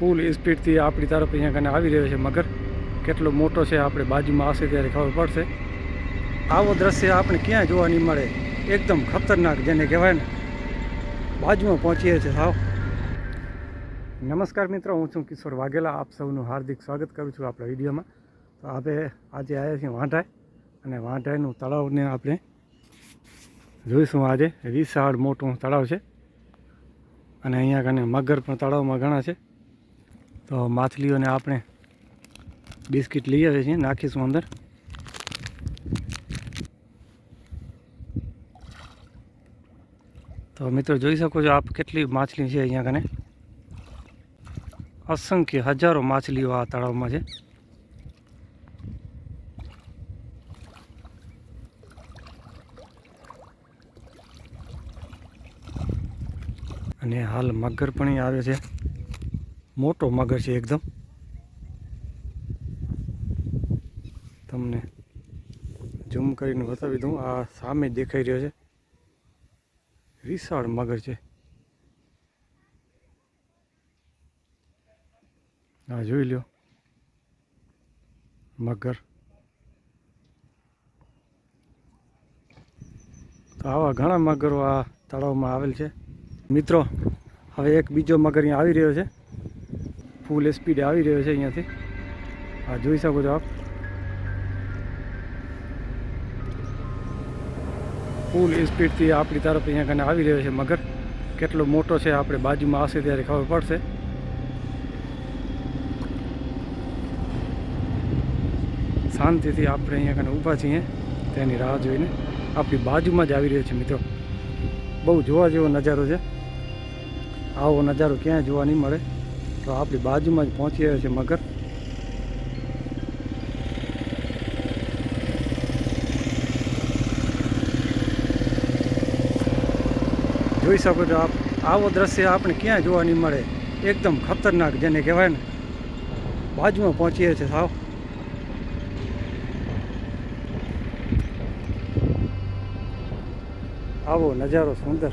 ફૂલ સ્પીડથી આપણી તરફ અહીંયા કને આવી રહ્યો છે મગર. કેટલો મોટો છે, આપણે બાજુમાં આવશે ત્યારે ખબર પડશે. આવો દ્રશ્ય આપણે ક્યાં જોવા નહીં મળે. એકદમ ખતરનાક જેને કહેવાય ને. બાજુમાં પહોંચીએ છીએ સાવ. નમસ્કાર મિત્રો, હું છું કિશોર વાઘેલા. આપ સૌનું હાર્દિક સ્વાગત કરું છું આપણા વિડીયોમાં. તો આપણે આજે આવ્યા છીએ વાંઢાય અને વાંઢાયનું તળાવને આપણે જોઈશું આજે. વિશાળ મોટું તળાવ છે. અને અહીંયા કને મગર પણ તળાવમાં ઘણા છે. તો માછલીઓને આપણે બિસ્કિટ લઈ આવીએ છીએ, નાખીશું અંદર. તો મિત્રો જોઈ શકો છો આપ કેટલી માછલી છે અહીંયા કને? અસંખ્ય હજારો માછલીઓ આ તળાવમાં છે. અને હાલ મગર પણ આવે છે. મોટો મગર છે એકદમ. તમને ઝૂમ કરીને બતાવી દઉં, આ સામે દેખાઈ રહ્યો છે. વિશાળ મગર છે. હા જોઈ લ્યો. મગર. તો આવા ઘણા મગરો આ તળાવમાં આવેલ છે. મિત્રો, હવે એક બીજો મગર અહીંયા આવી રહ્યો છે. ફૂલ સ્પીડે આવી રહ્યો છે અહીંયાથી. આ જોઈ શકો છો આપ. ફૂલ સ્પીડથી આપણી તરફ અહીંયા કને આવી રહ્યો છે મગર. કેટલો મોટો છે, આપણે બાજુમાં આવશે ત્યારે ખબર પડશે. શાંતિથી આપણે અહીંયા કને ઊભા છીએ, તેની રાહ જોઈને. આપણી બાજુમાં જ આવી રહ્યો છે મિત્રો. બહુ જોવા જેવો નજારો છે. આવો નજારો ક્યાંય જોવા નહીં મળે. તો આપણી બાજુમાં જ પહોંચી રહ્યો છે મગર. જોઈ શકો છો આપ, આવો દ્રશ્ય આપણે ક્યાંય જોવા નહીં મળે. એકદમ ખતરનાક જેને કહેવાય ને. બાજુમાં પહોંચીએ છીએ સાવ. આવો નજારો સુંદર.